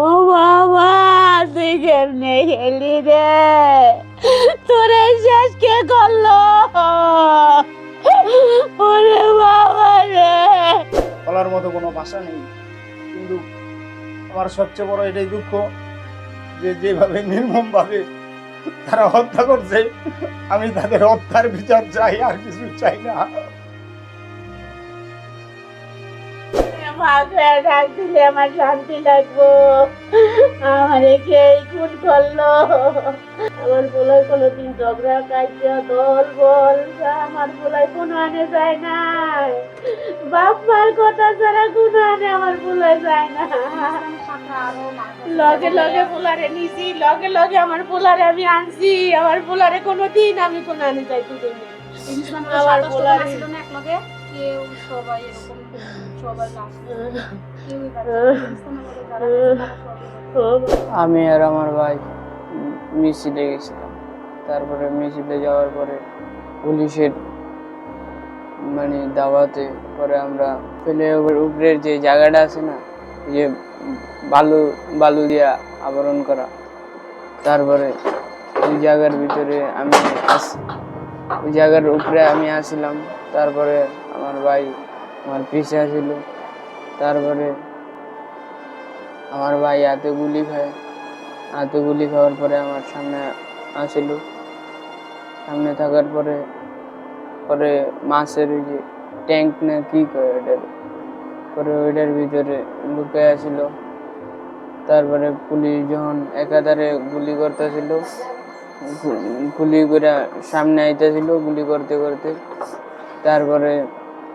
ও বাবা, তুই কেমনে খেলি রে? তোর শেষ কে করল? ওরে বাবা রে। বলার মতো কোনো ভাষা নেই, কিন্তু আমার সবচেয়ে বড় এটাই দুঃখ যে যেভাবে নির্মমভাবে তারা হত্যা করছে, আমি তাদের হত্যার বিচার চাই, আর কিছু চাই না। মাকে ডাক দিলে আমার শান্তি লাগবো। আমার কে খুন করল? আমার বলাই কোনোদিন ঝগড়া কার্য দল বল আমার বলাই কোনো আনে যায় না। বাপ মার কথা ছাড়া কোনো আনে আমার বলাই যায় না। লগে লগে পোলারে নিছি লগে লগে আমার পোলারে আমি আনছি। আমার পোলারে কোনো দিন আমি কোনো আনে যাই তুই আমার পোলারে কেউ সবাই এরকম আমি আর আমার ভাই মিছিলে গেছিলাম। তারপরে মিছিলে যাওয়ার পরে পুলিশের মানে দাওয়াতে পরে আমরা ফ্লাইওভার উপরের যে জায়গাটা আছে না, যে বালু বালু দিয়া আবরণ করা, তারপরে ওই জায়গার ভিতরে আমি আস- ওই জায়গার উপরে আমি আসছিলাম তারপরে আমার ভাই আমার পিছে আসিল তারপরে আমার ভাই হাতে গুলি খায়। হাতে গুলি খাওয়ার পরে আমার সামনে আসিল। সামনে থাকার পরে পরে মাছের ওই যে ট্যাঙ্ক না কি কয় ওটার, পরে ওইটার ভিতরে লুকে আসিল। তারপরে পুলিশ যখন একাধারে গুলি করতেছিল গুলি করে সামনে আইতেছিল গুলি করতে করতে। তারপরে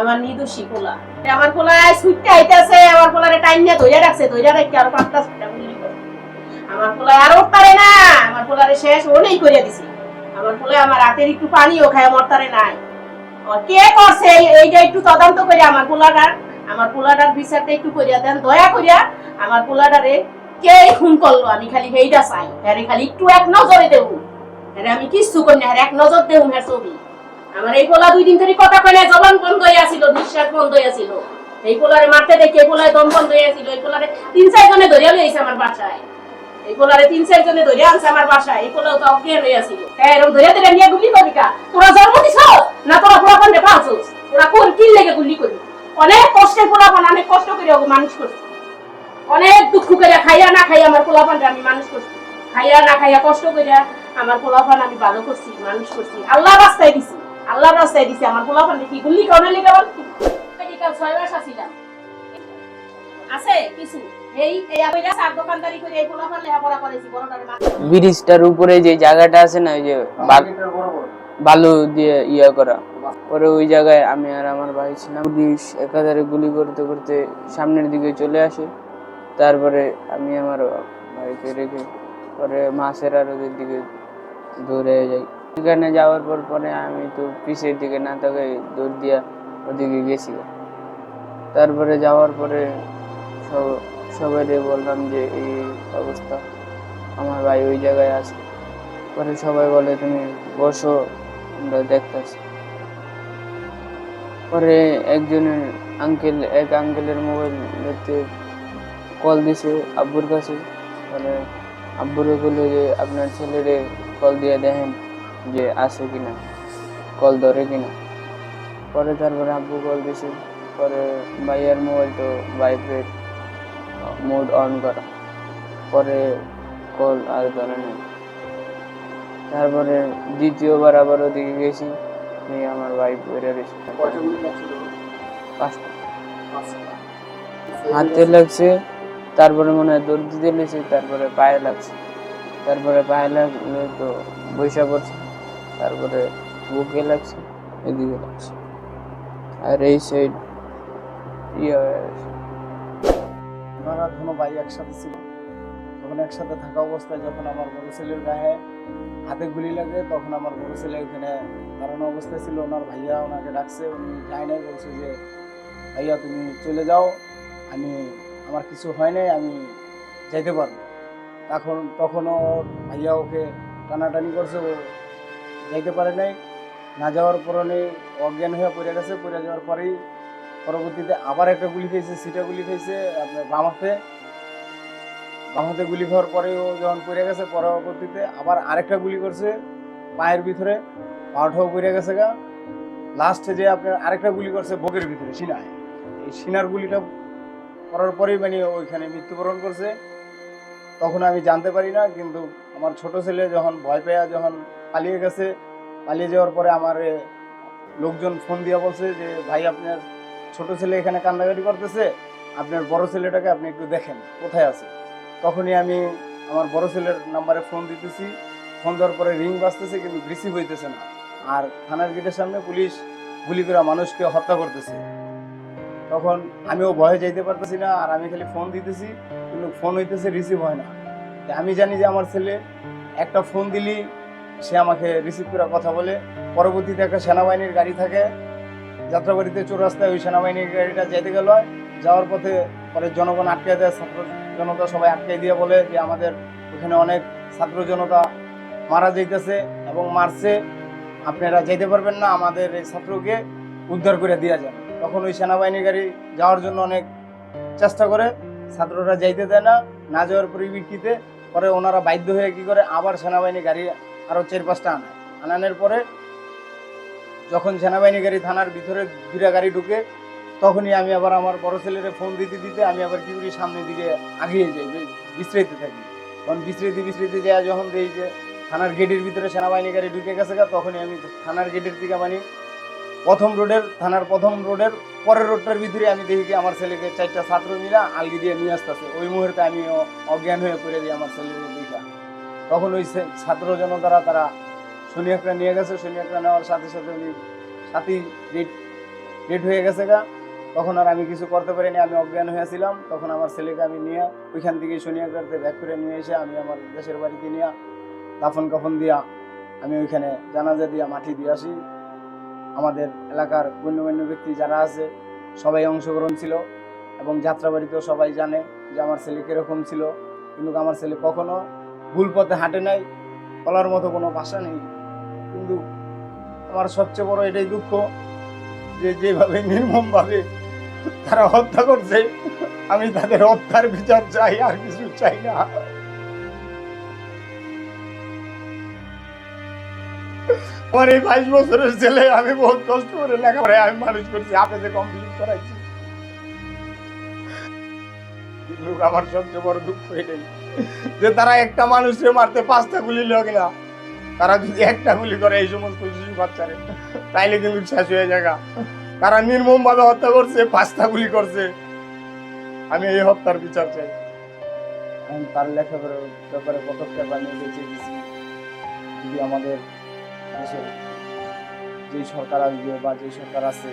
আমার নিদোষী পোলা। আমার পোলায় ছুটতে আইতেছে, আমার পোলারে টাইম নিয়ে ধরে রাখছে ধরে রাখি আর পাঁচটা ছুটটা গুল্লি করছে আমার পোলায় আর পারে না, আমার পোলারে শেষ নেই করিয়া দিছি। আমার বলে আমার রাতের একটু পানিও খায়, মরতারে নাই। কে করছে? এইটা একটু তদন্ত করে আমার পোলাটার আমার পোলাটার বিচারটা একটু করিয়া দেন, দয়া করিয়া আমার পোলাটারে কে খুন করল? আমি খালি এইটা চাই। হ্যাঁ খালি একটু এক নজরে দেব। হ্যাঁ আমি কিচ্ছু করি না। হ্যাঁ এক নজর দেব হ্যাঁ ছবি। আমার এই পোলা দুই দিন ধরে কথা কয় না জবান বন্ধ আছিল, নিঃশ্বাস বন্ধ আছিল। এই পোলারে মারতে দেখে, এই পোলায় দম বন্ধ আছিল, এই পোলারে তিন চার জনে ধরিয়া লইছে আমার বাসায়। এই পোলারে তিন চার জনে ধরে আনছে আমার বাসায়, এই পোলাও তো অজ্ঞান এরকম ধরে ধরে নিয়ে গুলি তোরা জন্ম দিছ? না তোরা পোলা কোন কি লেগে গুলি করবি? অনেক কষ্টের পোলা পান অনেক কষ্ট করে মানুষ করছি। অনেক দুঃখ খাইয়া না খাইয়া আমার পোলা পান্ডে আমি মানুষ করছি। খাইয়া না খাইয়া কষ্ট করে আমার পোলা পান আমি ভালো করছি, মানুষ করছি। আল্লাহ রাস্তায় দিছি। আল্লাহ রাস্তায় দিছি আমার পোলা পান্ডে কি গুলি কারণে লেগে বল মেডিকেল ছয় মাস আসিলাম আছে কিছু। এই এই আবেরা সার দোকানদারি করে এই পোলা পান লেখাপড়া করেছি বড়টারে মাথা ব্রিজটার উপরে যে জায়গাটা আছে না ওই যে বাল- বালু দিয়ে ইয়া করা পরে ওই জায়গায় আমি আর আমার ভাই ছিলাম। পুলিশ একাধারে গুলি করতে করতে সামনের দিকে চলে আসে। তারপরে আমি আমার ভাইকে রেখে পরে মাছের আর ওদের দিকে দৌড়ে যাই। সেখানে যাওয়ার পর পরে আমি তো পিছের দিকে না তাকে দৌড় দিয়া ওদিকে গেছি তারপরে যাওয়ার পরে সব সবাই বললাম যে, এই অবস্থা, আমার ভাই ওই জায়গায় আছে। পরে সবাই বলে, তুমি বসো, আমরা দেখতেছি। পরে একজনের আঙ্কেল এক আঙ্কেলের মোবাইল দেখতে কল দিছে আব্বুর কাছে। মানে আব্বুরে বলল যে, আপনার ছেলেরে কল দিয়ে দেখেন। যে আছে কিনা, কল ধরে কিনা। পরে তারপরে আব্বু কল দিছে, পরে ভাইয়ার মোবাইল তো ভাইব্রেট মোড অন করা। পরে কল আর ধরে নেই। তারপরে দ্বিতীয়বার আবার ওদিকে গেছি, নিয়ে আমার ভাই পড়ে রয়েছে হাতে লাগছে, তারপরে মনে হয় দৌড় দিতে তারপরে পায়ে লাগছে। তারপরে পায়ে লাগলে তো বৈশা পড়ছে। তারপরে বুকে লাগছে, এদিকে লাগছে। আর এই সাইড ইয়ে ওনারা ধনু ভাই একসাথে ছিল? তখন একসাথে থাকা অবস্থায় যখন আমার বড় ছেলের গায়ে হাতে গুলি লাগে, তখন আমার বড় ছেলে ওখানে দাঁড়ানো অবস্থায় ছিল। ওনার ভাইয়া ওনাকে ডাকছে, উনি যায় নাই বলছে যে, ভাইয়া, তুমি চলে যাও। আমি, আমার কিছু হয় নাই, আমি যাইতে পারব। তখন, তখনও ভাইয়া ওকে টানাটানি করছে, ও যাইতে পারে নাই। না যাওয়ার পরনে অজ্ঞান হয়ে পড়ে গেছে। পড়ে যাওয়ার পরেই পরবর্তীতে আবার একটা গুলি খেয়েছে, সিটা গুলি খেয়েছে, আপনার বাম হাতে। বাম হাতে গুলি খাওয়ার পরে ও যখন পড়ে গেছে, পরবর্তীতে আবার আরেকটা গুলি করছে পায়ের ভিতরে। পাওয়াটাও পড়ে গেছে গা। লাস্টে যে আপনার আরেকটা গুলি করছে বুকের ভিতরে, সিনায়। এই সিনার গুলিটা করার পরেই মানে ওইখানে মৃত্যুবরণ করছে। তখন আমি জানতে পারি না, কিন্তু আমার ছোট ছেলে যখন ভয় পেয়ে, যখন পালিয়ে গেছে। পালিয়ে যাওয়ার পরে আমার লোকজন ফোন দিয়ে বলছে যে, ভাই, আপনার ছোট ছেলে এখানে কান্নাকাটি করতেছে। আপনার বড় ছেলেটাকে আপনি একটু দেখেন, কোথায় আছে? তখনই আমি আমার বড় ছেলের নাম্বারে ফোন দিতেছি। ফোন দেওয়ার পরে রিং বাজতেছে, কিন্তু রিসিভ হইতেছে না। আর থানার গেটের সামনে পুলিশ গুলি করে মানুষকে হত্যা করতেছে। তখন আমিও ভয়ে যাইতে পারতেছি না, আর আমি খালি ফোন দিতেছি, কিন্তু ফোন হইতেছে, রিসিভ হয় না। আমি জানি যে আমার ছেলে একটা ফোন দিলি সে আমাকে রিসিভ করে কথা বলে, পরবর্তীতে একটা সেনাবাহিনীর গাড়ি থাকে, যাত্রাবাড়িতে চৌরাস্তায় ওই সেনাবাহিনীর গাড়িটা যেতে গেল। যাওয়ার পথে পরে জনগণ আটকে দেয়, ছাত্র জনতা সবাই আটকে দিয়ে বলে যে আমাদের ওখানে অনেক ছাত্র জনতা মারা যাইতেছে এবং মারছে। আপনারা যেতে পারবেন না, আমাদের এই ছাত্রকে উদ্ধার করে দেওয়া যায় তখন ওই সেনাবাহিনী গাড়ি যাওয়ার জন্য অনেক চেষ্টা করে, ছাত্ররা যাইতে দেয় না। না যাওয়ার পরিপ্রেক্ষিতে পরে ওনারা বাধ্য হয়ে কি করে, আবার সেনাবাহিনী গাড়ি আরও চার পাঁচটা আনে। আনানোর পরে যখন সেনাবাহিনী গাড়ি থানার ভিতরে দুটা গাড়ি ঢুকে, তখনই আমি আবার আমার বড় ছেলের ফোন দিতে দিতে আমি আবার কি করি দিকে আগিয়ে যাই বে- থাকি। তখন বিশ্রাইতে বিশ্রাইতে যায় যখন দেখি যে থানার গেটের ভিতরে সেনাবাহিনী গাড়ি ঢুকে গেছে তখনই আমি থানার গেটের দিকে মানে প্রথম রোডের থানার প্রথম রোডের পরের রোডটার ভিতরে আমি দেখি কি আমার ছেলেকে চারটা ছাত্র মিলা আলগি দিয়ে নিয়ে আসতেছে। ওই মুহূর্তে আমি অজ্ঞান হয়ে পড়ে দিই আমার ছেলেকে তখন ওই ছাত্র জনতারা তারা শনিয়াকরা নিয়ে গেছে, শনিয়াকরা নেওয়ার সাথে সাথে উনি সাথী ডেট ডেট হয়ে গেছে গা। তখন আর আমি কিছু করতে পারিনি, আমি অজ্ঞান হয়েছিলাম। তখন আমার ছেলেকে আমি নিয়ে, ওইখান থেকে শনিয়াকরাতে ব্যাক করে নিয়ে এসে আমি আমার দেশের বাড়িতে নিয়ে দাফন কাফন দিয়া আমি ওইখানে জানাজা দিয়া মাটি দিয়ে আসি। আমাদের এলাকার গণ্যমান্য ব্যক্তি যারা আছে, সবাই অংশগ্রহণ ছিল এবং যাত্রাবাড়িতেও সবাই জানে যে আমার ছেলে কীরকম ছিল। কিন্তু আমার ছেলে কখনো ভুল পথে হাঁটে নাই, বলার মতো কোনো ভাষা নেই। কিন্তু আমার সবচেয়ে বড় এটাই দুঃখ যে যেভাবে নির্মমভাবে তারা হত্যা করছে, আমি তাদের হত্যার বিচার চাই, আর কিছু চাই না। আমার এই বাইশ বছরের ছেলে, আমি বহুত কষ্ট করে লেখা লেখাপড়ায় আমি মানুষ করছি, হাফেজে কমপ্লিট করাইছি। আমার সবচেয়ে বড় দুঃখ এটাই। যে তারা একটা মানুষকে মারতে পাঁচটা গুলি লাগে না। তারা যদি একটা গুলি করে এই সমস্ত শিশু বাচ্চারে, তাইলে কিন্তু শেষ হয়ে যাগা তারা নির্মম ভাবে হত্যা করছে, পাঁচটা গুলি করছে। আমি এই হত্যার বিচার চাই। এখন তার লেখাপড়ার ব্যাপারে পদক্ষেপ আমি বেঁচে দিছি যদি আমাদের দেশের যেই সরকার আসবে বা যেই সরকার আছে,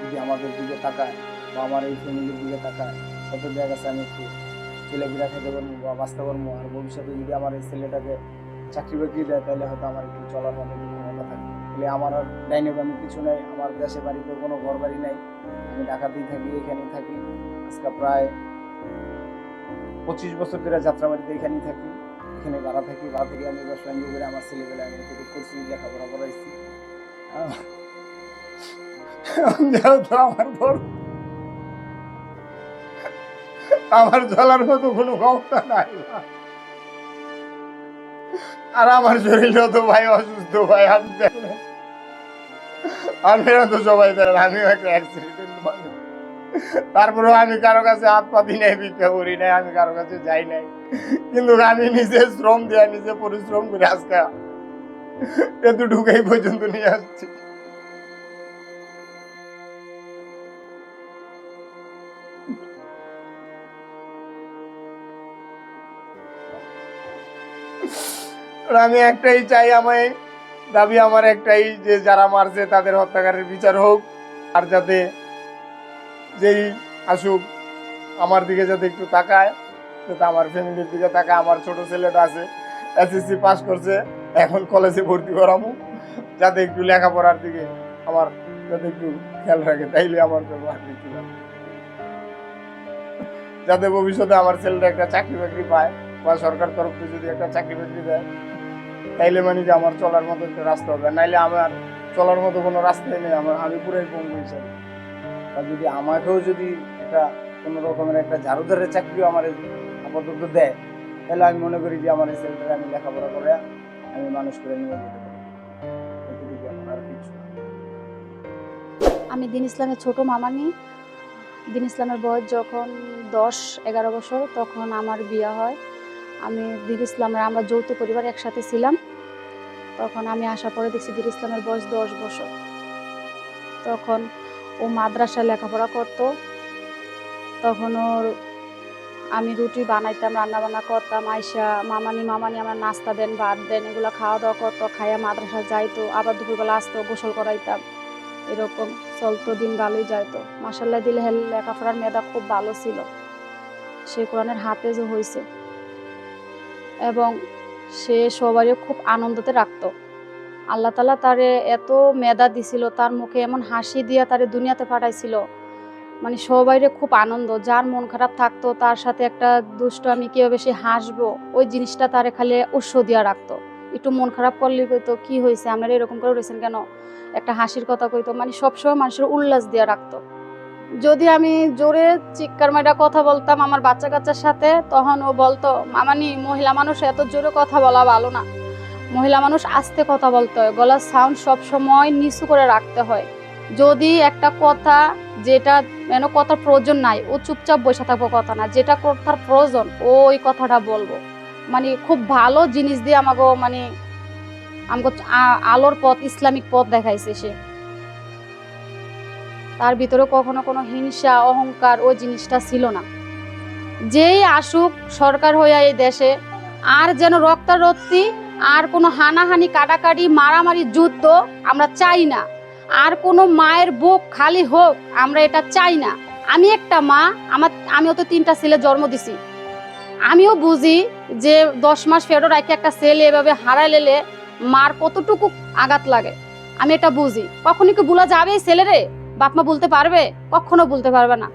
যদি আমাদের দিকে তাকায় বা আমার এই ফ্যামিলির দিকে তাকায় কত জায়গা আছে আমি একটু। ছেলেপিলা খেতে পারব বা বাঁচতে পারব আর ভবিষ্যতে যদি আমার এই ছেলেটাকে চাকরি বাকরি দেয়, তাহলে হয়তো আমার একটু চলার মতো ক্ষমতা থাকে। তাহলে আমার আর ডাইনে বামে কিছু নাই, আমার দেশে বাড়িতে কোনো ঘর বাড়ি নাই। আমি ঢাকাতেই থাকি, এখানেই থাকি। আজকে প্রায় পঁচিশ বছর ধরে যাত্রাবাড়িতে এখানেই থাকি। এখানে ভাড়া থাকি, ভাড়া থেকে আমি ব্যবসা বাণিজ্য করে আমার ছেলেবেলা আমি এখানে করছি, লেখাপড়া করাইছি। আমার বড়। আমার চলার মতো কোনো ক্ষমতা নাই। আর আমার শরীরও তো ভাই অসুস্থ, ভাই আপনি দেখেন আপনারা তো সবাই জানেন, আমিও একটা অ্যাক্সিডেন্ট মানুষ আমি কারও কাছে হাত পাতি নাই, ভিক্ষা করি নাই, আমি কারও কাছে যাই নাই। কিন্তু আমি নিজে শ্রম দিয়ে, নিজে পরিশ্রম করে আজকে এতটুকুই পর্যন্ত নিয়ে আসছি। আমি একটাই চাই আমায়, দাবি আমার একটাই যে যারা মারছে তাদের হত্যাকারের বিচার হোক, আর যাতে যেই আসুক, আমার দিকে যাতে একটু তাকায়, যাতে আমার ফ্যামিলির দিকে তাকায়, আমার ছোট ছেলেটা আছে এসএসসি পাস করছে, এখন কলেজে ভর্তি করামু যাতে একটু লেখাপড়ার দিকে আমার যাতে একটু খেয়াল রাখে, তাইলে আমার আর কিছু। যাতে ভবিষ্যতে আমার ছেলেটা একটা চাকরি বাকরি পায়, বা সরকার তরফ থেকে যদি একটা চাকরি বাকরি দেয় তাইলে মানে যে আমার চলার মতো একটা রাস্তা হবে, নাইলে আমার চলার মতো কোনো রাস্তাই নেই, আমার আমি পুরাই পঙ্গু হিসাবে আর যদি আমাকেও যদি একটা কোনো রকমের একটা ঝাড়ুদারের চাকরিও আমার আপাতত দেয় তাহলে আমি মনে করি যে আমার এই ছেলেটাকে আমি লেখাপড়া করে আমি মানুষ করে নিয়ে যেতে পারি। আমার কিছু আমি দিন ইসলামের ছোট মামানি দিন ইসলামের বয়স যখন দশ এগারো বছর, তখন আমার বিয়ে হয়। আমি দিন ইসলামের, আমরা যৌথ পরিবার একসাথে ছিলাম। তখন আমি আসার পরে দেখছি দিন ইসলামের বয়স দশ বছর। তখন ও মাদ্রাসায় লেখাপড়া করতো। তখন ওর আমি রুটি বানাইতাম রান্না বান্না করতাম, আইসা, মামানি মামানি, আমার নাস্তা দেন, ভাত দেন, এগুলো খাওয়া দাওয়া করতো, খাইয়া মাদ্রাসা যাইতো, আবার দুপুরবেলা আসতো, গোসল করাইতাম। এরকম চলতো, দিন ভালোই যাইতো। মাসাল্লাহ দিলে লেখাপড়ার মেধা খুব ভালো ছিল। সে কোরআনের হাফেজও হয়েছে এবং সে সবারই খুব আনন্দতে রাখতো। আল্লাহ তালা তারে এত মেধা দিছিল, তার মুখে এমন হাসি দিয়া তারে দুনিয়াতে পাঠাইছিল। মানে সবাইরে খুব আনন্দ, যার মন খারাপ থাকতো তার সাথে একটা দুষ্ট আমি কীভাবে সে হাসবো, ওই জিনিসটা তারে খালি উৎস দিয়া রাখতো। একটু মন খারাপ করলে কইতো, কি হয়েছে আপনারা এরকম করে রয়েছেন কেন? একটা হাসির কথা কইতো মানে সবসময় মানুষের উল্লাস দিয়ে রাখতো। যদি আমি জোরে চিৎকার মেয়েটা কথা বলতাম আমার বাচ্চা কাচ্চার সাথে, তখন ও বলতো, মামানি, মহিলা মানুষ এত জোরে কথা বলা ভালো না। মহিলা মানুষ আস্তে কথা বলতে হয় গলার সাউন্ড সব সময় নিচু করে রাখতে হয়। যদি একটা কথা যেটা যেন কথার প্রয়োজন নাই, ও চুপচাপ বসে থাকব কথা না, যেটা কথার প্রয়োজন, ও ওই কথাটা বলব। মানে খুব ভালো জিনিস দিয়ে আমাকে মানে আমাকে আলোর পথ, ইসলামিক পথ দেখাইছে সে। তার ভিতরে কখনো কোনো হিংসা, অহংকার ওই জিনিসটা ছিল না। যেই আসুক সরকার হইয়া এই দেশে, আর যেন রক্তারক্তি, আর কোনো হানাহানি, কাটাকাটি, মারামারি, যুদ্ধ আমরা চাই না। আর কোনো মায়ের বুক খালি হোক, আমরা এটা চাই না। আমি একটা মা, আমার আমিও তো তিনটা ছেলে জন্ম দিছি। আমিও বুঝি যে দশ মাস ফেরো রাখে একটা ছেলে এভাবে হারাই লেলে মার কতটুকু আঘাত লাগে। আমি এটা বুঝি। কখনই কি ভুলা যাবে ছেলেরে? বাপ মা বলতে পারবে? কখনো বলতে পারবে না।